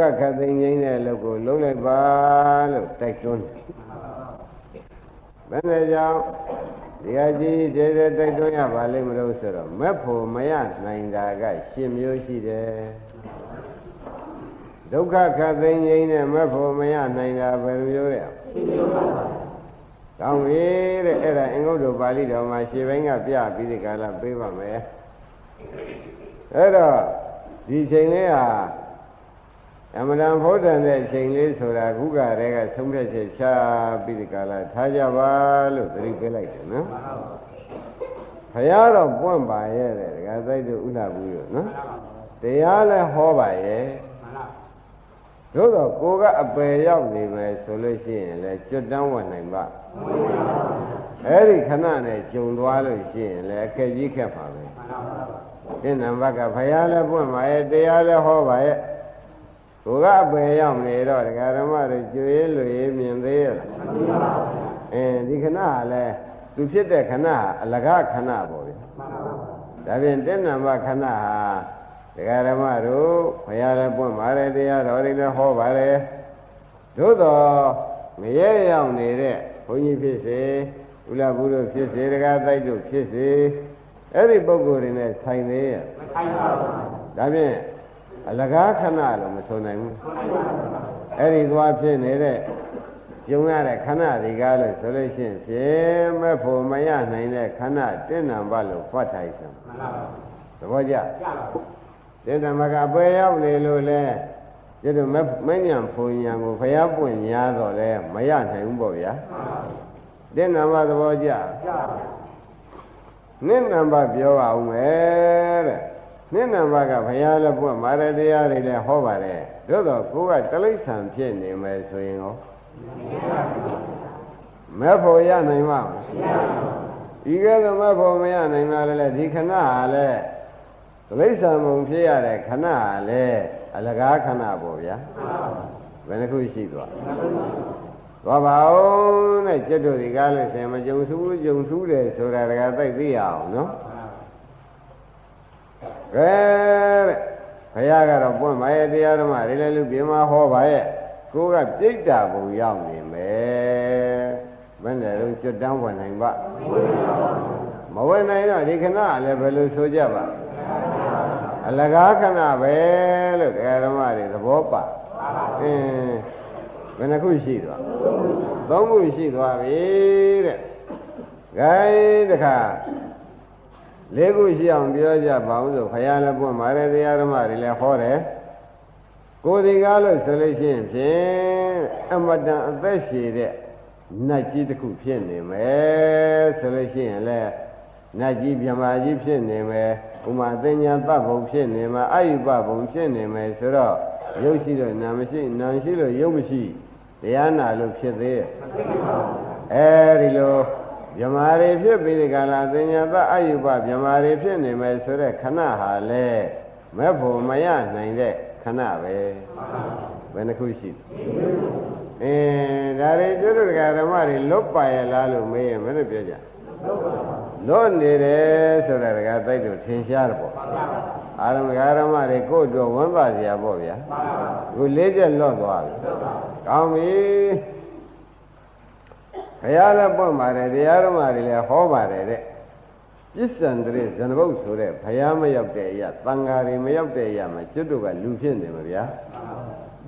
ခက်ခတ်သိငိမ့်တဲ့အလုပ်ကိုလုပ်လိုက်ပါလို့တိုက်တွန်းတယ်ဘယ်နဲ့ကြောင့်ဒီအကြီးတဲ့တဲ့တိုက်တွန်းရပါလိမ့်မလို့ဆိုတော့မက်ဖို့မရနိုင်တာကရှင်မျိုးရှိတယ်ဒုက္ခခတ်သိငိမ့်တဲ့မက်ဖို့မရနိုင်တာဘယ်လိုမျိုးလဲကောင်းပြီတဲ့အဲ့ဒါအင်္ဂုတ္တပါဠိတော်မှာရှေ့ဘင်းကပြပြီးဒီကလာပေးပါမယ်အဲ့တော့ဒီချိန်လေးဟာ အမှန်တန်ဘုဒ္ဓံတဲ့အချိန်လေးဆိုတာခုကတည်းကသုံးဖြတ်ချက်ချပြီးဒီကလာထားကြပါလို့သတိပေးလိုက်တယ်နော်ဘုရားတော့ပွင့်ပါရဲ့တဲ့ဒကာသိုက်တို့ဥလာဘူးရောနော်တရားလည်းဟောပါရဲ့သို့တော့ကိုကအပယ်ရောက်နေမယ်ဆိုလို့ရှိရင်လည်းကျွတ်တန်းဝင်နိုင်ပါအဲ့ဒီခဏနဲ့ဂျုံသွားလို့ရှိရင်လည်းအခက်ကြီးခက်ပါပဲဒီနံပါတ်ကဘုရားလည်းပွင့်ပါရဲ့တရားလည်းဟောပါရဲ့ ကိုကအပယ်ရောက်နေတော့ဒကာဓမ္မတွေကျွေးလွေမြင်သေးရဲ့အဲဒီခဏကလည်းသူဖြစ်တဲ့ခဏဟာအလကားခဏပေါ့ဗျဒါပြင်တဲ့နံပါတ်ခဏဟာဒကာဓမ္မတို့ဘုရားလည်းပွင့်ပါတယ်တရားတော်တွေလည်းဟောပါတယ်သို့တော်မရဲရောက်နေတဲ့ဘုန်းကြီးဖြစ်စေဥလဘူးတို့ဖြစ်စေဒကာတိုက်တို့ဖြစ်စေအဲ့ဒီပုဂ္ဂိုလ်တွေနဲ့ဆိုင်သေးရဲ့မဆိုင်ပါဘူးဒါဖြင့် အလကားခဏလို့မဆိုနိုင်ဘူးအဲ့ဒီသွားဖြစ်နေတဲ့ကျုံရတဲ့ခဏဒီကားလို့ဆိုလို့ရှိရင်ဖြင့်မဲ့ဖို့မရနိုင်တဲ့ခဏတင့်နံပါတ်လို့ဖတ်ထိုက်စမ်းမှန်ပါပါသဘောကျတင့်နံပါတ်ကပွဲရောက်နေလို့လဲကျတော့မညံဖုန်ညာကိုဖျားပွင့်ညာတော့လဲမရနိုင်ဘူးပေါ့ဗျာတင့်နံပါတ်သဘောကျနင့်နံပါတ်ပြောအောင်မယ်တဲ့ နိနံပါကဘုရားလည်းပွင့်မာရတရားတွေလည်းဟောပါတယ်သို့တော့ကိုကတလိษံဖြစ်နေမယ်ဆိုရင်ရောမဲ့ဖို့ရနိုင်မှာဒီကဲတော့မဲ့ဖို့မရနိုင်မှာလည်းဒီခဏဟာလည်းတလိษံမုံဖြစ်ရတဲ့ခဏဟာလည်းအလကားခဏပေါ့ဗျာဘယ်နှခုရှိသွားသွားပါဦးနဲ့ကျွတ်တို့ဒီကားလို့ဆင်မကြုံသူကြုံသူတယ်ဆိုတာတကသိသိရအောင်နော် ကဲတဲ့ဘုရားကတော့ပွင့်ပါရဲ့တရားဓမ္မတွေလည်းလူပြင်မှာဟောပါရဲ့ကိုကပြိတ္တာဘုံရောက်နေမယ်ဘယ်နဲ့တော့ကျွတ်တန်းဝင်နိုင်ပါမဝင်နိုင်တော့ဒီခဏလည်းဘယ်လိုဆိုကြပါအလကားခဏပဲလို့တရားဓမ္မတွေသဘောပါအင်းဘယ်နှခုရှိသွားသုံးခုရှိသွားပြီတဲ့ဂိုင်းတခါ လေးခုရှိအောင်ပြောကြပါဦးဆိုခရလည်းပွင့်ပါတယ်တရားဓမ္မတွေလည်းဟောတယ်ကိုယ်ဒီကားလို့ဆိုလို့ရှိရင်ဖြင့်အမတန်အသက်ရှည်တဲ့နတ်ကြီးတစ်ခုဖြစ်နေမယ်ဆိုလို့ရှိရင်လည်းနတ်ကြီးမြမာကြီးဖြစ်နေမယ်ဥမာသင်ညာတတ်ဘုံဖြစ်နေမှာအယုပဘုံဖြစ်နေမယ်ဆိုတော့ရုပ်ရှိတော့နာမရှိနာရှိလို့ရုပ်မရှိတရားနာလို့ဖြစ်သေးရဲ့အဲဒီလို မြမာတွေဖြစ်ပြီးဒီကလာသင်ညာသအယုပမြမာတွေဖြစ်နေမယ်ဆိုတဲ့ခဏဟာလေမဲ့ဖို့မရနိုင်တဲ့ခဏပဲဘယ်နှခုရှိအင်းဒါတွေကျွတ်တို့ဓမ္မတွေလွတ်ပါရဲ့လားလို့မေးရင်မင်းတို့ပြောကြလွတ်နေတယ်ဆိုတာကတိုက်တို့ထင်ရှားတယ်ပေါ့အာရမဓမ္မတွေကိုယ့်တို့ဝန်ပါစရာပေါ့ဗျာခုလေးချက်လွတ်သွားပြီကောင်းပြီ ဘုရားလည်းပွင့်ပါတယ်တရားဓမ္မတွေလည်းဟောပါတယ်တဲ့ပစ္စံတရေဇဏဘုတ်ဆိုတဲ့ဘုရားမရောက်တဲ့အရာတန်ဃာတွေမရောက်တဲ့အရာမှာကျွတ်တို့ကလူဖြစ်နေမှာဗျာ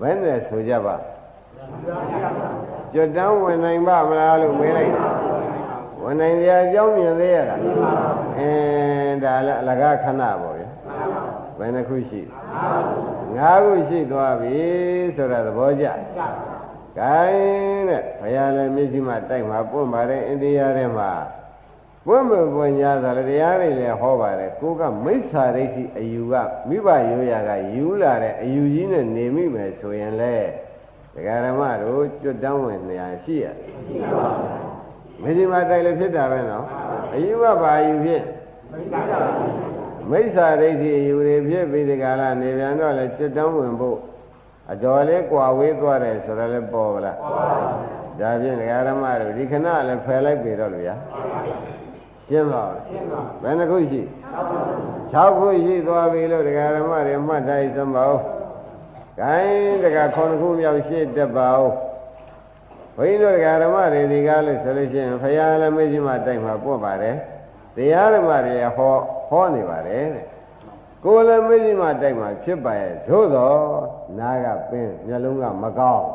ဘယ်နဲ့ဆိုကြပါကျွတ်တန်းဝင်နိုင်ပါမလားလို့မေးလိုက်ဝင်နိုင်ကြအကြောင်းမြင်သေးရလားအင်းဒါလည်းအလကားခဏပေါ့ဗျာဘယ်နှခုရှိငါးခုရှိသွားပြီဆိုတာသဘောကျ ကဲတဲ့ဘုရားလည်းမျက်စိမှတိုက်မှာပွင့်ပါတယ်အိန္ဒိယထဲမှာပွင့်မပွင့်ညာသာလည်းတရားတွေလည်းဟောပါတယ်ကိုကမိစ္ဆာဒိဋ္ဌိအယူကမိဘရိုးရာကယူလာတဲ့အယူကြီးနဲ့နေမိမယ်ဆိုရင်လေဒကာရမတို့ကျွတ်တန်းဝင်နေရရှိရမျက်စိမှတိုက်လည်းဖြစ်တာပဲနော်အယူကဘာအယူဖြစ်မိစ္ဆာဒိဋ္ဌိအယူတွေဖြစ်ပြီးဒီကလာနေပြန်တော့လေကျွတ်တန်းဝင်ဖို့ အတော်လေးကွာဝေးသွားတယ်ဆိုတော့လည်းပေါ်ပါလားပေါ်ပါဘူးဒါဖြင့်ဒကာရမတို့ဒီခဏလည်းဖယ်လိုက်ပြီတော့လို့ဗျာရှင်းပါဦးရှင်းပါဘယ်နှခုရှိ6ခုရှိသွားပြီလို့ဒကာရမတွေမှတ်ထားစမ်းပါဦးဂိုင်းတကခေါင်းခုမြောက်ရှိတက်ပါဦးဘုန်းကြီးတို့ဓမ္မတွေဒီကားလို့ဆိုလို့ရှိရင်ဖရာလည်းမေ့ရှိမှတိုက်မှာပွတ်ပါတယ်တရားဓမ္မတွေဟောဟောနေပါတယ်တဲ့ကိုယ်လည်းမေ့ရှိမှတိုက်မှာဖြစ်ပါရဲ့သို့တော့ နားကပင်းမျက်လုံးကမကောင်း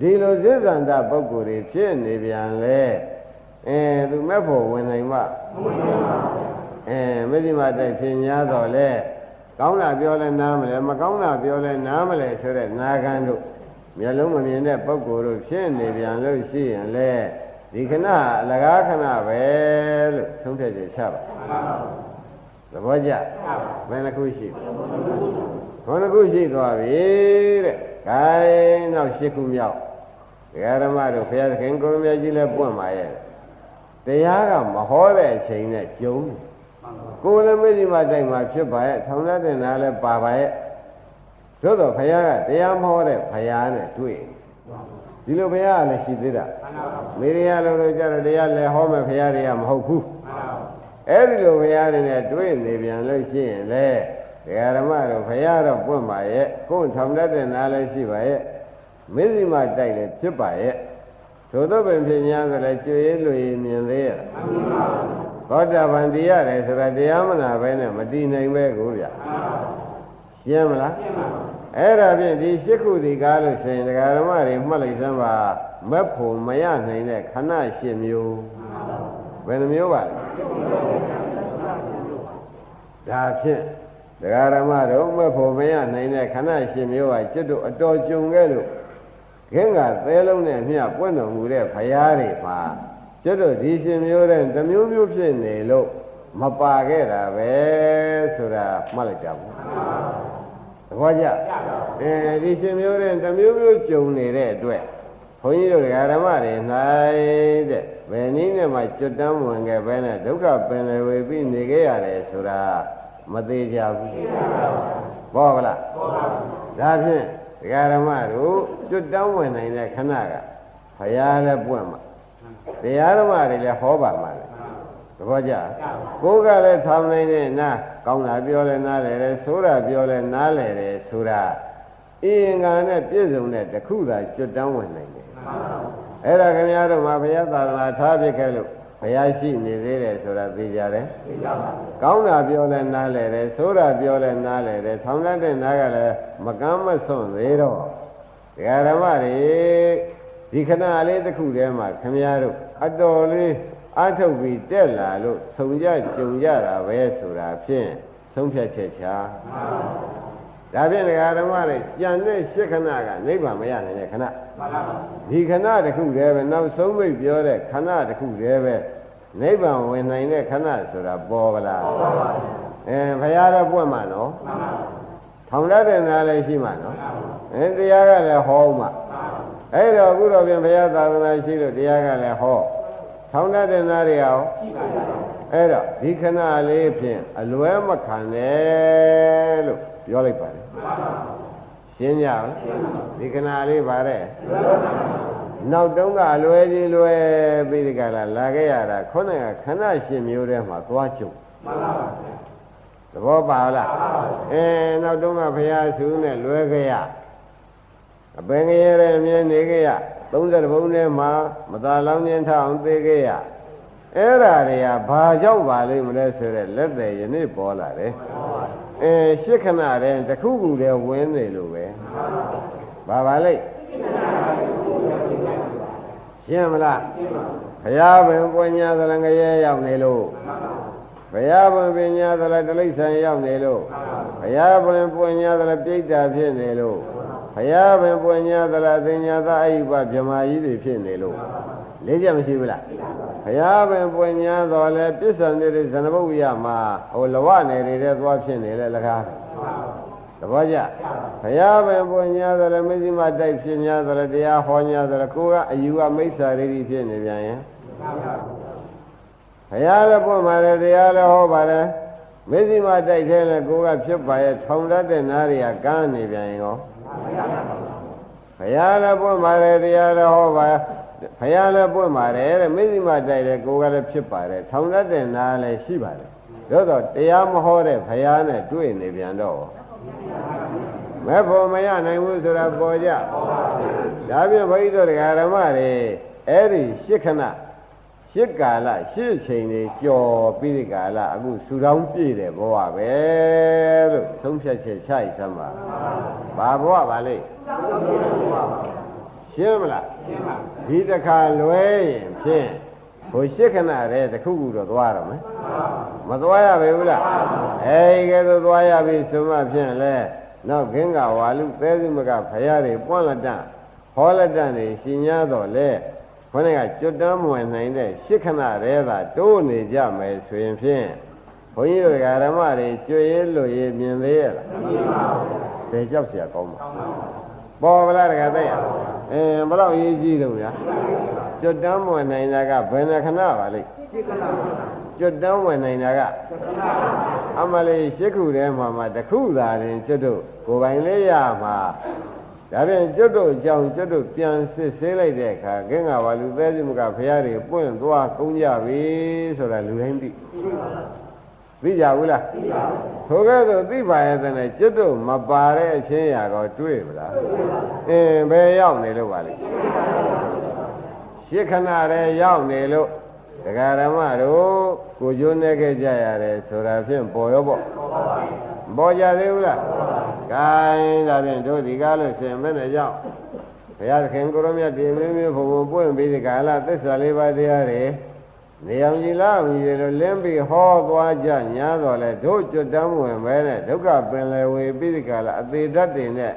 ဒီလိုစိဇန္တပုဂ္ဂိုလ်တွေဖြစ်နေပြန်လေအဲသူမဲ့ဖို့ဝင်နိုင်မှအဲမေ့ရှိမှတိုက်ဖြစ်냐တော့လေကောင်းတာပြောလဲနားမလဲမကောင်းတာပြောလဲနားမလဲဆိုတဲ့နာခံတို့မျက်လုံးမမြင်တဲ့ပုဂ္ဂိုလ်တို့ဖြစ်နေပြန်လို့ရှိရင်လေဒီခဏအလကားခဏပဲလို့သုံးဖြတ်ချက်ချပါသဘောကျဘယ်နှခုရှိဘ ယ်နှခုရှိသွားပြီတဲ့ခိုင်းတော့ရှစ်ခုမြောက်ဒကာဓမ္မတို့ဘုရားသခင်ကိုရမကြီးလည်းပွင့်ပါရဲ့တရားကမဟောတဲ့အချိန်နဲ့ကျုံတယ်ကိုယ်လည်းမေ့ဒီမှာတိုက်မှာဖြစ်ပါရဲ့ထောင်ရတဲ့နာလည်းပါပါရဲ့သို့တော့ဘုရားကတရားမဟောတဲ့ဘုရားနဲ့တွေ့ဒီလိုဘုရားကလည်းရှိသေးတာမေရိယလိုလိုကြတော့တရားလည်းဟောမဲ့ဘုရားတွေကမဟုတ်ဘူးအဲ့ဒီလိုဘုရားတွေနဲ့တွေ့နေပြန်လို့ရှိရင်လေ ဒကာဓမ္မတို့ဘုရားတော့ပွင့်ပါရဲ့ကိုယ်ထောင်တတ်တဲ့နာလည်းရှိပါရဲ့မေဇိမတိုက်လည်းဖြစ်ပါရဲ့သို့တော့ပင်ဖြစ်냐ဆိုလည်းကျွေးလွေမြင်သေးရဲ့သောတာပန်တရားတယ်ဆိုတာတရားမနာပဲနဲ့မတည်နိုင်ပဲကိုဗျာရှင်းမလားအဲ့ဒါဖြင့်ဒီရှစ်ခုဒီကားလို့ဆိုရင်ဒကာဓမ္မတွေမှတ်လိုက်စမ်းပါမက်ဖို့မရနိုင်တဲ့ခဏရှစ်မျိုးဘယ်နှမျိုးပါလဲဒါဖြင့် ဒကာဓမ္မတို့မက်ဖို့မရနိုင်တဲ့ခဏရှစ်မျိုးကကျွတ်တို့အတော်ကြုံခဲ့လို့ခင်းကသဲလုံးနဲ့မျှပွင့်တော်မူတဲ့ဖရာတွေပါကျွတ်တို့ဒီရှင်မျိုးတဲ့တစ်မျိုးမျိုးဖြစ်နေလို့မပါခဲ့တာပဲဆိုတာမှတ်လိုက်ကြဘူးသဘောကျအဲဒီရှင်မျိုးတဲ့တစ်မျိုးမျိုးကြုံနေတဲ့အတွက်ဘုန်းကြီးတို့ဓမ္မတွေ၌တဲ့ဘယ်နည်းနဲ့မှကျွတ်တမ်းဝင်ခဲ့ပဲနဲ့ဒုက္ခပင်လေဝေပြီးနေခဲ့ရတယ်ဆိုတာ မသေးကြဘူးဘောကလားဒါဖြင့်ဒကာဓမ္မတို့ကျွတ်တောင်းဝင်နိုင်တဲ့ခဏကဘုရားလည်းပွင့်မှာတရားဓမ္မတွေလည်းဟောပါမှာလေသဘောကျကိုယ်ကလည်းထောင်နိုင်တဲ့နာကောင်းတာပြောလဲနားလဲတယ်ဆိုးတာပြောလဲနားလဲတယ်ဆိုတာအင်္ဂါနဲ့ပြည့်စုံတဲ့တခုသာကျွတ်တောင်းဝင်နိုင်တယ်အဲ့ဒါခင်ဗျားတို့မှာဘုရားသာသနာထားပြခဲ့လို့ဘု ရားရှိနေသေးတယ်ဆိုတာသိကြတယ်သိကြပါကောင်းတာပြောလဲနားလဲတယ်ဆိုးတာပြောလဲနားလဲတယ်ထောင်တတ်တဲ့နားကလည်းမကမ်းမစွန့်သေးတော့ဒကာဓမ္မတွေဒီခဏလေးတစ်ခုတည်းမှာခင်ဗျားတို့အတော်လေးအထုတ်ပြီးတက်လာလို့ဆုံကြကြုံကြတာပဲဆိုတာဖြင့်သုံးဖြတ်ချက်ချာဒါဖြင့်ဒကာဓမ္မတွေကြံတဲ့ရှစ်ခဏကနိဗ္ဗာန်မရနိုင်တဲ့ခဏဒီခဏတစ်ခုတည်းပဲနောက်ဆုံးမိတ်ပြောတဲ့ခဏတစ်ခုတည်းပဲ နိဗ္ဗာန်ဝင်နိုင်တဲ့ခဏဆိုတာပေါ်ပါလားပေါ်ပါပါအဲဘုရားတော့ပွင့်မှာနော်မှန်ပါထောင်ရတဲ့နာလည်းရှိမှာနော်အဲတရားကလည်းဟောမှအဲ့တော့အခုတော့ပြန်ဘုရားသာသနာရှိလို့တရားကလည်းဟောထောင်ရတဲ့နာတွေအောင်ရှိပါပါအဲ့တော့ဒီခဏလေးဖြင့်အလွဲမခံနဲ့လို့ပြောလိုက်ပါလေရှင်းကြလားဒီခဏလေးပါတဲ့နော က်တုန်းကအလွဲကြီးလွဲပြီးဒီကလာလာခဲ့ရတာခုနကခဏရှင်မျိုးထဲမှာသွားကြုံမှန်ပါပါသဘောပါလားအဲနောက်တုန်းကဘုရားဆူနဲ့လွဲခဲ့ရအပင်ငရဲအမြဲနေခဲ့ရ30ဘုံထဲမှာမသာလောင်းခြင်းထအောင်သိခဲ့ရအဲ့ဓာတွေကဘာကြောင့်ပါလိမ့်မလဲဆိုတဲ့လက်သေးယနေ့ပေါ်လာတယ်အဲရှစ်ခဏတည်းတစ်ခုခုတည်းဝင်နေလို့ပဲဘာပါလိမ့် ရှင်းမလားဘုရားပင်ပွညာသလငရဲရောက်နေလို့ဘုရားပင်ပညာသလတိဋ္ဌံရောက်နေလို့ဘုရားပင်ပွညာသလပြိတ္တာဖြစ်နေလို့ဘုရားပင်ပွညာသလသင်ညာသအိပဗြဟ္မာကြီးတွေဖြစ်နေလို့လေးချက်မရှိဘူးလားဘုရားပင်ပွညာတော်လဲပစ္စံနေတဲ့ဇနဘုတ်ရမှာဟိုလဝနယ်နေတဲ့သွားဖြစ်နေလဲလကားသ ဘောကျဘုရားပင်ပွညာတော်လဲမရှိမတိုက်ဖြစ်ညာတော်လဲတရားဟောညာတော်လဲကိုကအယူကမိစ္ဆာရိတိဖြစ်နေပြန်ရင်ဘုရားလည်းပွင့်ပါတယ်တရားလည်းဟောပါတယ်မေဇိမတိုက်သေးလဲကိုကဖြစ်ပါရဲ့ထောင်တတ်တဲ့နားတွေကကန်းနေပြန်ရင်ရောဘုရားလည်းပွင့်ပါတယ်တရားလည်းဟောပါဘုရားလည်းပွင့်ပါတယ်တဲ့မေဇိမတိုက်တယ်ကိုကလည်းဖြစ်ပါတယ်ထောင်တတ်တဲ့နားလည်းရှိပါတယ်သို့တော့တရားမဟောတဲ့ဘုရားနဲ့တွေ့နေပြန်တော့ဟ မဲ့ဖို့မရနိုင်ဘူးဆိုတာပေါ်ကြဒါဖြင့်ဘုန်းကြီးတို့တရားဓမ္မတွေအဲ့ဒီရှစ်ခဏရှစ်ကာလရှစ်ချိန်တွေကြော်ပြီးဒီကာလအခုဆူတောင်းပြည့်တယ်ဘဝပဲလို့သုံးဖြတ်ချက်ချရစမ်းပါဘာဘဝပါလိမ့်ရှင်းမလားရှင်းပါဒီတစ်ခါလွဲရင်ဖြင့် ဟိုရှစ်ခဏတည်းတစ်ခုခုတော့သွားတော့မယ်မသွားရပဲဘူးလားအဲဒီကဲတော့သွားရပြီဆိုမှဖြင့်လဲနောက်ခင်းကဝါလူသဲစုမကဖရာတွေပွန့်လက်တဟောလက်တနေရှင်냐တော့လဲခொနကကျွတ်တမ်းမဝင်နိုင်တဲ့ရှစ်ခဏတည်းသာတိုးနေကြမယ်ဆိုရင်ဖြင့်ဘုန်းကြီးတို့ဓမ္မတွေကျွေးလို့ရမြင်သေးရဲ့လားမမြင်ပါဘူးဘယ်ကြောက်เสียကောင်းမှာ ပေါ်ဗလားတကယ်သိရအင်းဘယ်တော့အရေးကြီးတော့ဗျာကျွတ်တမ်းမဝင်နိုင်တာကဘယ်နှခဏပါလိမ့်ကျွတ်တမ်းဝင်နိုင်တာကအမလေးရှစ်ခုထဲမှာမှတစ်ခုသာရင်ကျွတ်တို့ကိုယ်ပိုင်လေးရမှာဒါဖြင့်ကျွတ်တို့အကြောင်းကျွတ်တို့ပြန်စစ်ဆေးလိုက်တဲ့အခါကင်းကဘာလူသေးစုမကဖရာတွေပွင့်သွားကုန်းကြပြီဆိုတာလူတိုင်းသိ သိကြဘူးလားသိပါဘူးထိုကဲ့သို့သိပါရဲ့တဲ့ကျွတ်တို့မပါတဲ့အချင်းရာတော့တွေ့ပါလားအင်းဘယ်ရောက်နေလို့ပါလိမ့်ရှစ်ခဏတည်းရောက်နေလို့ဒကာရမတို့ကိုကျိုးနေခဲ့ကြရတယ်ဆိုတာဖြင့်ပေါ်ရောပေါ့ပေါ်ကြသေးဘူးလားကဲဒါဖြင့်တို့ဒီကားလို့ရှင်မနဲ့ကြောင့်ဘုရားသခင်ကိုရမြတ်ဒီမင်းမျိုးဘုံဘုံပွင့်ပြီးဒီကာလသစ္စာလေးပါးတရားတွေ နေအောင်ကြည်လားအောင်ကြည်လို့လင်းပြီးဟောသွားကြညာတော်လဲတို့ကျွတ်တမ်းဝင်ပဲနဲ့ဒုက္ခပင်လေဝေပြီးဒီကာလအသေးတတ်တင်နဲ့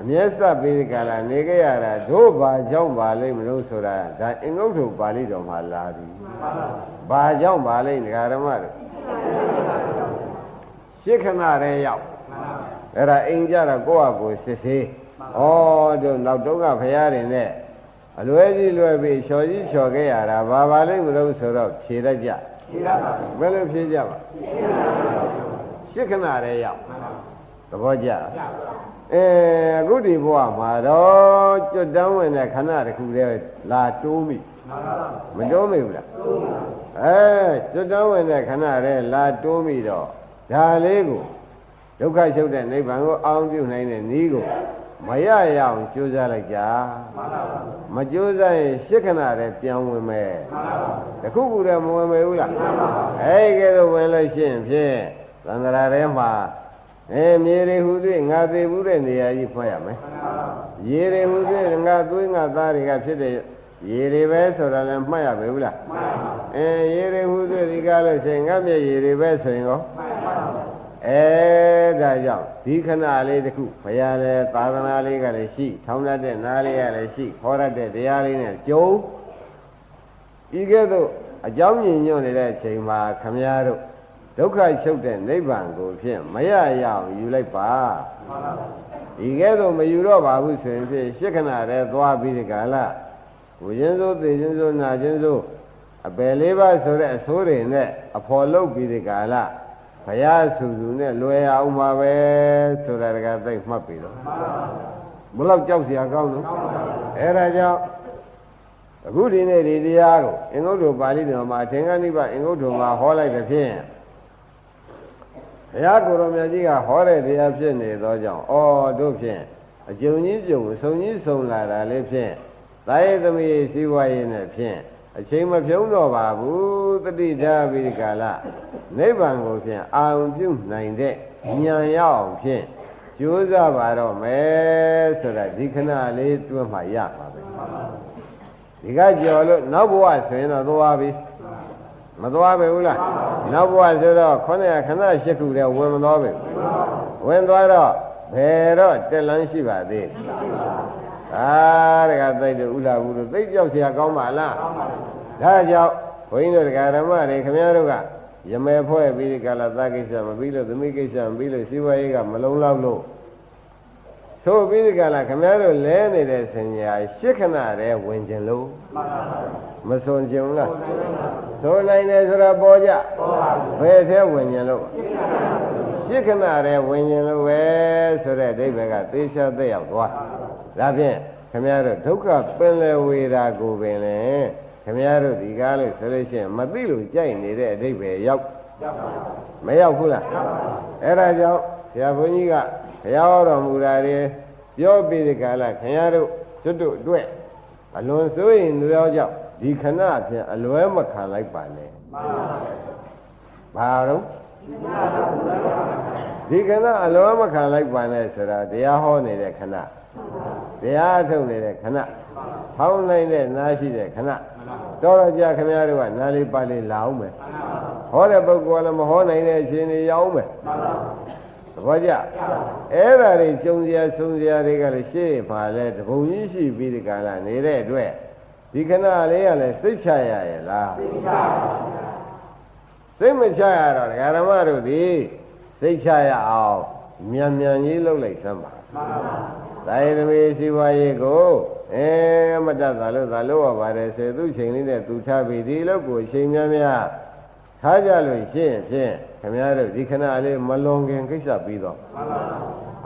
အမျက်စပ်ပြီးဒီကလာနေကြရတာတို့ဘာကြောင့်ပါလိမ့်မလို့ဆိုတာဒါအင်္ဂုတ္တပါဠိတော်မှာလာပြီဘာကြောင့်ပါလိမ့်ဒကာဓမ္မတို့ရှစ်ခဏတည်းရောက်အဲ့ဒါအိမ်ကြတော့ကိုယ့်ဟာကိုယ်စစ်သေးဩတို့နောက်တုန်းကဖရာတွေနဲ့ အလွဲကြီးလွဲပြီးလျှော်ကြီးလျှော်ခဲ့ရတာဘာပါလိမ့်မလို့ဆိုတော့ဖြေတတ်ကြဖြေတတ်ပါဘယ်လိုဖြေကြပါရှစ်ခဏတည်းရောက်သဘောကျအဲအခုဒီဘဝမှာတော့ကျွတ်တန်းဝင်တဲ့ခဏတစ်ခုတည်းလာတိုးမိမတိုးမိဘူးလားအဲကျွတ်တန်းဝင်တဲ့ခဏတည်းလာတိုးမိတော့ဒါလေးကိုဒုက္ခချုပ်တဲ့နိဗ္ဗာန်ကိုအောင်းပြုနိုင်တဲ့နည်းကို မရရအောင်ကြိုးစားလိုက်ကြမကြိုးစားရင်ရှစ်ခဏတည်းပြန်ဝင်မယ်တခုခုတည်းမဝင်မယ်ဘူးလားအဲဒီကဲတော့ဝင်လို့ရှိရင်ဖြင့်သန္တရာထဲမှာအဲမြေတွေဟူသွေးငါသေးဘူးတဲ့နေရာကြီးဖွင့်ရမယ်ရေတွေဟူသွေးငါသွေးငါသားတွေကဖြစ်တဲ့ရေတွေပဲဆိုတာလည်းမှတ်ရပဲဘူးလားမှန်ပါအဲရေတွေဟူသွေးဒီကားလို့ရှိရင်ငါမျက်ရေတွေပဲဆိုရင်ရောမှန်ပါ အဲဒါကြောင့်ဒီခဏလေးတစ်ခုဘုရားလည်းသာသနာလေးကလည်းရှိ ထောင်းတတ်တဲ့နားလေးကလည်းရှိခေါ်တတ်တဲ့တရားလေးနဲ့ကြုံဤကဲ့သို့အကြောင်းညင်ညွတ်နေတဲ့အချိန်မှာခမည်းတော်ဒုက္ခချုပ်တဲ့နိဗ္ဗာန်ကိုဖြင့်မရရအောင်ယူလိုက်ပါဒီကဲတော့မယူတော့ပါဘူးဆိုရင်ဖြင့်ရှစ်ခဏတည်းသွားပြီးဒီကလာကိုရင်စိုးသိချင်းစိုးနာချင်းစိုးအပယ်လေးပါဆိုတဲ့အဆိုးတွေနဲ့အဖော်လုပ်ပြီးဒီကလာ ဘုရားဆူဆူနဲ့လွယ်အောင်ပါပဲဆိုတာတကသိမှတ်ပြီးတော့ဘလောက်ကြောက်စရာကောင်းလို့အဲဒါကြောင့်အခုဒီနေ့ဒီတရားကိုအင်္ဂုတ္တပါဠိတော်မှာအထင်ကနိဗ္ဗာန်အင်္ဂုတ္တမှာဟောလိုက်တဲ့ဖြင့်ဘုရားကိုယ်တော်မြတ်ကြီးကဟောတဲ့တရားဖြစ်နေသောကြောင့်ဩတို့ဖြင့်အကျုံကြီးကျုံဆုံကြီးဆုံလာတာလေးဖြင့်သာယသမီးစီးပွားရေးနဲ့ဖြင့် အချိန်မဖြုံးတော့ပါဘူးတတိထားပြီးကာလနိဗ္ဗာန်ကိုဖြင့်အာရုံပြုနိုင်တဲ့ဉာဏ်ရအောင်ဖြင့်ကြိုးစားပါတော့မယ်ဆိုတာဒီခဏလေးတွန်းမှရပါပဲဒီကကြော်လို့နောက်ဘဝဆိုရင်တော့သွားပြီမသွားပဲဘူးလားနောက်ဘဝဆိုတော့ခொနည်းခဏရှစ်ခုတည်းဝင်မသွားပဲဝင်သွားတော့ဘယ်တော့တက်လန်းရှိပါသေး အာတကသိတဲ့ဥလာဘူးတို့သိကြောက်เสียကောင်းပါလားဒါကြောင့်ဘုန်းကြီးတို့တရားဓမ္မတွေခင်ဗျားတို့ကရမယ်ဖွဲ့ပြီးဒီကလာသကိစ္စမပြီးလို့သမီးကိစ္စမပြီးလို့စီဝါရေးကမလုံလောက်လို့သို့ပြီးဒီကလာခင်ဗျားတို့လဲနေတဲ့ဆင်ညာရှစ်ခဏတည်းဝင်ခြင်းလို့မစွန်ခြင်းလားသို့နိုင်တယ်ဆိုတော့ပေါ်ကြဘယ်သေးဝင်ခြင်းလို့ ရှစ်ခဏတည်းဝင်ခြင်းလို့ပဲဆိုတဲ့အိဗေကသေချာသက်ရောက်သွားဒါဖြင့်ခင်ဗျားတို့ဒုက္ခပင်လေဝေတာကိုပင်လေခင်ဗျားတို့ဒီကားလို့ဆိုလို့ရှိရင်မသိလို့ကြိုက်နေတဲ့အတိတ်ပဲရောက်မရောက်ဘူးလားအဲ့ဒါကြောင့်ဆရာဘုန်းကြီးကဘုရားဟောတော်မူတာတွေပြောပြီးဒီကလာခင်ဗျားတို့ကျွတ်တို့အတွက်အလွန်စိုးရင်လူယောက်ကြောင့်ဒီခဏအဖြစ်အလွဲမခံလိုက်ပါနဲ့ဘာတော့ ဒီခဏအလွဲမခံလိုက်ပါနဲ့ဆိုတာတရားဟောနေတဲ့ခဏတရားထုတ်နေတဲ့ခဏဖောင်းနိုင်တဲ့နားရှိတဲ့ခဏတော်တော်ကြာခင်ဗျားတို့ကနားလေးပါလေးလာအောင်မယ်ဟောတဲ့ပုဂ္ဂိုလ်ကလည်းမဟောနိုင်တဲ့အချိန်တွေရောက်မယ်သဘောကျအဲ့ဒါတွေကျုံစရာဆုံစရာတွေကလည်းရှေ့ပါလဲတပုံကြီးရှိပြီးဒီကလာနေတဲ့အတွက်ဒီခဏလေးကလည်းစိတ်ချရရဲ့လားစိတ်ချပါဘူး စိတ်မချရတော့ဒကာဓမ္မတို့ဒီစိတ်ချရအောင်မြန်မြန်ကြီးလှုပ်လိုက်စမ်းပါမှန်ပါပါဒါရသမီးရှိပွားရေးကိုအဲမတတ်သာလို့သာလို့ရပါတယ်ဆိုသူချိန်လေးနဲ့သူထားပြီးဒီလောက်ကိုချိန်များများထားကြလို့ရှင်းဖြင့်ခင်ဗျားတို့ဒီခဏလေးမလွန်ခင်ကိစ္စပြီးတော့မှန်ပါပါ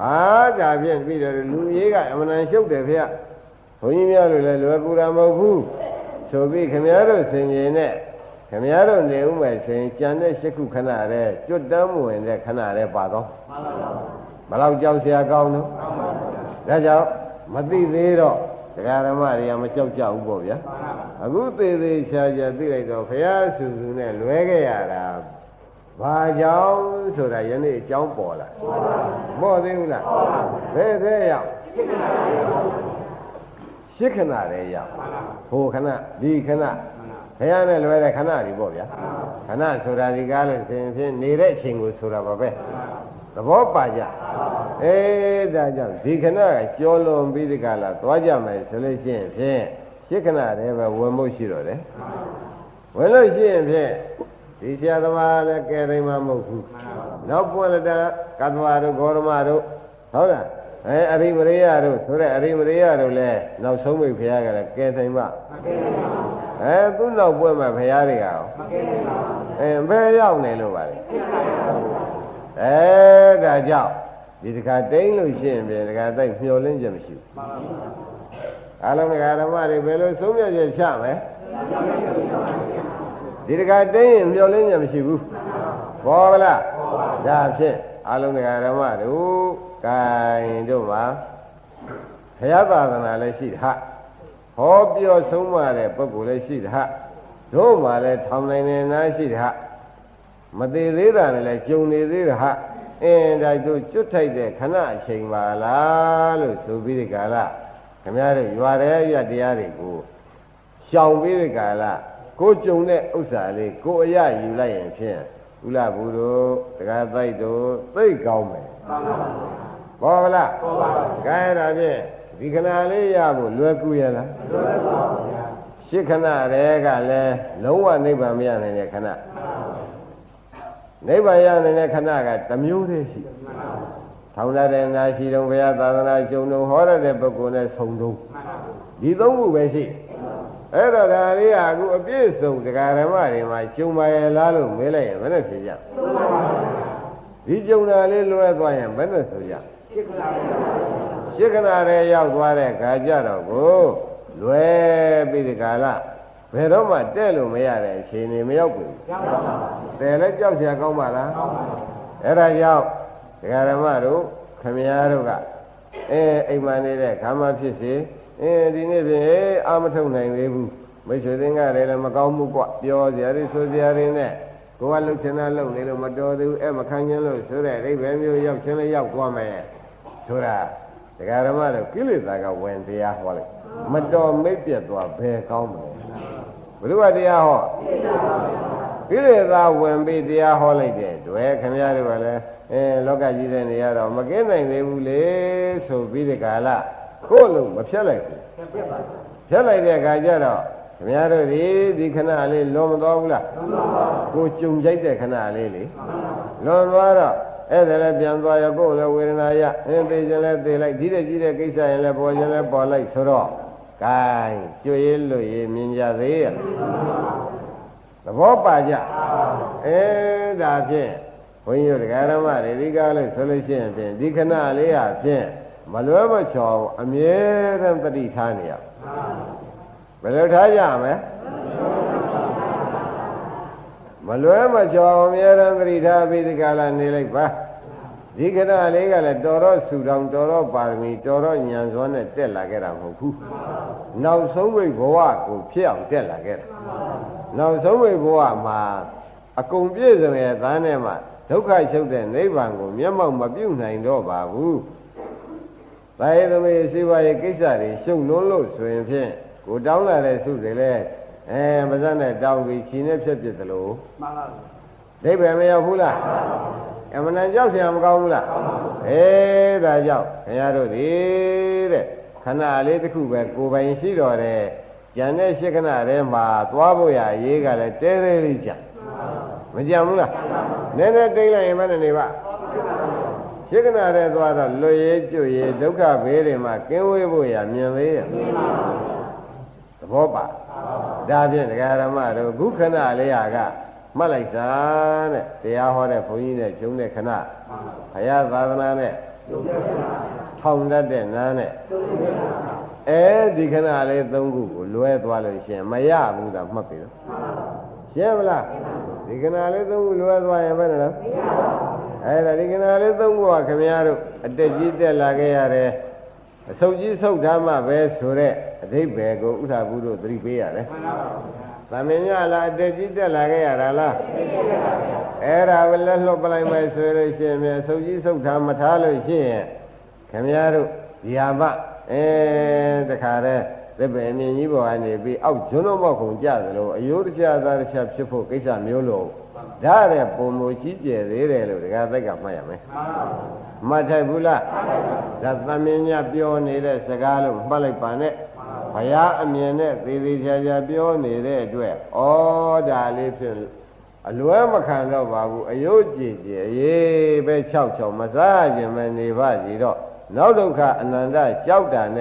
ဟာဒါဖြင့်ပြီးတော့လူကြီးကအမှန်တန်ရှုပ်တယ်ဖေဘုန်းကြီးများတို့လည်းလွယ်ကူတာမဟုတ်ဘူးဆိုပြီးခင်ဗျားတို့ဆင်ခြင်နဲ့ ခင်ဗျားတို့နေဦးမယ်ဆိုရင်ကြံတဲ့ရှစ်ခုခဏတည်းကျွတ်တမ်းမဝင်တဲ့ခဏတည်းပါတော့မှန်ပါပါဘလောက်ကြောက်เสียကောင်းလို့မှန်ပါပါဒါကြောင့်မသိသေးတော့တရားဓမ္မတွေကမကြောက်ကြဘူးပေါ့ဗျာအခုသေးသေးချာချာသိလိုက်တော့ဘုရားဆူဆူနဲ့လွဲခဲ့ရတာဘာကြောင့်ဆိုတာယနေ့အကြောင်းပေါ်လာပေါ်သေးဘူးလားဘယ်သေးရောက်ရှစ်ခဏတည်းရောက်ဟိုခဏဒီခဏ ဘုရားနဲ့လွဲတဲ့ခဏတွေပေါ့ဗျာခဏဆိုတာဒီကားလို့ဆိုရင်ဖြင့်နေတဲ့အချိန်ကိုဆိုတာပါပဲသဘောပါကြအေးဒါကြောင့်ဒီခဏကကြောလွန်ပြီးဒီကလာသွားကြမယ်ဆိုလို့ရှိရင်ဖြင့်ရှစ်ခဏတည်းပဲဝင်ဖို့ရှိတော့တယ်ဝင်လို့ရှိရင်ဖြင့်ဒီဆရာသမားလည်းကဲတိုင်းမှမဟုတ်ဘူးနောက်ပွင့်လက်တာကသဝါတို့ဂေါရမတို့ဟုတ်လား အဲအရိမရိယတို့ဆိုတဲ့အရိမရိယတို့လည်းနောက်ဆုံးမိဘုရားကလည်းကဲတိုင်းမှအဲသူ့နောက်ပွင့်မှဘုရားတွေကရောအဲဘယ်ရောက်နေလို့ပါလဲအဲဒါကြောင့်ဒီတခါတိမ့်လို့ရှိရင်ပြင်တခါတိုက်မျောလင်းချက်မရှိဘူးအားလုံးကဓမ္မတွေဘယ်လိုဆုံးဖြတ်ချက်ချမယ်ဒီတခါတိမ့်ရင်မျောလင်းချက်မရှိဘူးဘောဗလားဒါဖြင့်အားလုံးကဓမ္မတို့ ကင်တို့မှာဘုရားသာသနာလည်းရှိတာဟောပြောဆုံးမတဲ့ပုဂ္ဂိုလ်လည်းရှိတာတို့မှလည်းထောင်နိုင်နေနာရှိတာမသေးသေးတာနဲ့လည်းကြုံနေသေးတာအင်းဒါတို့ကျွတ်ထိုက်တဲ့ခဏအချိန်ပါလားလို့ဆိုပြီးဒီကာလခင်ဗျားတို့ရွာတဲ့ရတရားတွေကိုရှောင်ပြီးဒီကာလကိုကြုံတဲ့ဥစ္စာလေးကိုအရယူလိုက်ရင်ဖြင့်ဥလဘူးတို့တရားသိုက်တို့သိကောင်းမယ် ဘောဗလားဘောပါပါကဲဒါဖြင့်ဒီခဏလေးရဖို့လွယ်ကူရလားလွယ်ပါဘူးဗျာရှစ်ခဏတည်းကလည်းလုံးဝနိဗ္ဗာန်မရနိုင်တဲ့ခဏနိဗ္ဗာန်ရနိုင်တဲ့ခဏကတစ်မျိုးတည်းရှိထောင်လာတဲ့နာရှိတော်ဘုရားသာသနာကျုံတော်ဟောရတဲ့ပုဂ္ဂိုလ်နဲ့ဆုံတော့ဒီသုံးခုပဲရှိအဲ့တော့ဒါလေးကအခုအပြည့်စုံတရားဓမ္မတွေမှာကျုံပါရဲ့လားလို့မေးလိုက်ရင်ဘယ်နဲ့ဖြေကြဒီကျုံတာလေးလွဲသွားရင်ဘယ်နဲ့ဆိုကြ ရှစ်ခဏရဲရောက်သွားတဲ့ခါကြတော့ကိုလွဲပြီးဒီကာလဘယ်တော့မှတဲ့လို့မရတဲ့အခြေအနေမရောက်ဘူးတယ်လည်းကြောက်เสียကောင်းပါလားအဲ့ဒါကြောင့်ဒကာရမတို့ခမည်းတော်ကအဲအိမ်မနေတဲ့ခါမှဖြစ်စေအဲဒီနေ့ပြင်အာမထုတ်နိုင်သေးဘူးမိတ်ဆွေသင်္ကလည်းမကောင်းဘူးကွပြောစရာတွေဆိုစရာတွေနဲ့ကိုကလှုပ်ချင်တာလှုပ်နေလို့မတော်သေးဘူးအဲမခံချင်းလို့ဆိုတဲ့အိဗယ်မျိုးရောက်ချင်းလည်းရောက်သွားမယ် ဆိုတာဒကာရမတို့ကိလေသာကဝင်တရားဟောလိုက်မတော်မိတ်ပြတ်သွားဘယ်ကောင်းမလဲဘုရားတရားဟောကိလေသာဝင်ပြီးတရားဟောလိုက်တဲ့တွေ့ခင်ဗျားတို့ကလည်းအဲလောကကြီးတဲ့နေရတော့မကင်းနိုင်သေးဘူးလေဆိုပြီးဒီကာလကိုယ်လုံးမဖြတ်လိုက်ဘူးဖြတ်လိုက်တဲ့အခါကျတော့ခင်ဗျားတို့ဒီဒီခဏလေးလွန်မသွားဘူးလားကိုကြုံကြိုက်တဲ့ခဏလေးလေလွန်သွားတော့ အဲ့ဒါလည်းပြန်သွားရကိုယ်လည်းဝေဒနာရအင်းသိခြင်းလည်းသိလိုက်ဒီတဲ့ကြီးတဲ့ကိစ္စရင်လည်းပေါ်ခြင်းလည်းပေါ်လိုက်ဆိုတော့ကဲကြွေးလို့ရမြင်ကြသေးရဲ့သဘောပါကြအဲဒါဖြင့်ဘုန်းကြီးတို့တရားဓမ္မတွေဒီကားလို့ဆိုလို့ရှိရင်ဖြင့်ဒီခဏလေးဟာဖြင့်မလွဲမချော်အမြဲတမ်းတတိထားနေရဘယ်လိုထားကြမလဲ မလွဲမချော်အမြဲတမ်းတတိထားပြီးဒီကားလာနေလိုက်ပါဒီကရလေးကလည်းတော်တော့ဆူတောင်တော်တော့ပါရမီတော်တော့ညံစွမ်းနဲ့တက်လာခဲ့တာမဟုတ်ဘူးနောက်ဆုံးဝိဘဝကိုဖြစ်အောင်တက်လာခဲ့တာနောက်ဆုံးဝိဘဝမှာအကုန်ပြည့်စုံရဲ့သားနဲ့မှဒုက္ခချုပ်တဲ့နိဗ္ဗာန်ကိုမျက်မှောက်မပြုတ်နိုင်တော့ပါဘူး။ဒါရဲ့သမီးစေဝါရဲ့ကိစ္စတွေရှုပ်လွန်းလို့ဆိုရင်ဖြင့်ကိုတောင်းလာတဲ့စုတွေလည်း အဲပါဇက်နဲ့တောင်းပြီးခြေနဲ့ဖြတ်ပြစ်သလို မှန်ပါဘူး ဒိဗ္ဗေမရောက်ဘူးလားအမှန်တန်ကြောက်เสียမကောင်းဘူးလားအေးဒါကြောင့်ခင်ဗျားတို့ဒီတဲ့ခဏလေးတစ်ခုပဲကိုယ်ပိုင်ရှိတော်တယ်ကျန်တဲ့ရှစ်ခဏထဲမှာသွားဖို့ရအရေးကလည်းတဲတဲလေးကြမကြံဘူးလားနည်းနည်းတိတ်လိုက်ရင်မနဲ့နေပါရှစ်ခဏထဲသွားတော့လွတ်ရေးကျွတ်ရေးဒုက္ခဘေးတွေမှာကင်းဝေးဖို့ရမြင်သေးရဲ့သဘောပါ ဒါဖြင့်ဒကာရမတို့ခုခဏလေးဟာကမှတ်လိုက်တာတဲ့တရားဟောတဲ့ဘုန်းကြီးနဲ့ကျုံတဲ့ခဏဘုရားသာသနာနဲ့ထောင်တတ်တဲ့နားနဲ့အဲဒီခဏလေးသုံးခုကိုလွဲသွားလို့ရှင်မရဘူးသာမှတ်ပြီနော်ရှင်းမလားဒီခဏလေးသုံးခုလွဲသွားရင်ဘယ်နဲ့လဲအဲ့ဒါဒီခဏလေးသုံးခုကခင်ဗျားတို့အတက်ကြီးတက်လာခဲ့ရတယ် အဆုပ်ကြီးဆုပ်ထားမှပဲဆိုတဲ့အဓိပ္ပာယ်ကိုဥထာဘူးတို့သတိပေးရတယ်မှန်ပါဘူးသမင်ညလားအတက်ကြီးတက်လာခဲ့ရတာလားအဲ့ဒါကိုလက်လွတ်ပလိုက်မယ်ဆိုလို့ရှိရင်မြဆုပ်ကြီးဆုပ်ထားမထားလို့ရှိရင်ခင်ဗျားတို့ဒီဟာမအဲတခါတည်းသစ်ပင်အမြင်ကြီးပေါ်ကနေပြီးအောက်ကျွန်းတော်မောက်ခုံကြသလိုအယိုးတခြားသားတစ်ခြားဖြစ်ဖို့ကိစ္စမျိုးလို့ဒါတဲ့ပုံမူကြီးကျယ်သေးတယ်လို့ဒကာသက်ကမှတ်ရမယ်မှန်ပါဘူး မှတ်ထိုက်ဘူးလားဒါသမင်ညပြောနေတဲ့စကားလို့မှတ်လိုက်ပါနဲ့ဘုရားအမြင်နဲ့သေသေးချာချာပြောနေတဲ့အတွက်ဩဒါလေးဖြင့်အလွဲမခံတော့ပါဘူးအယုတ်ကြည်ကြည်အေးပဲ၆၆မစားခြင်းမနေပါစီတော့နောက်ဒုက္ခအနန္တကြောက်တာနဲ့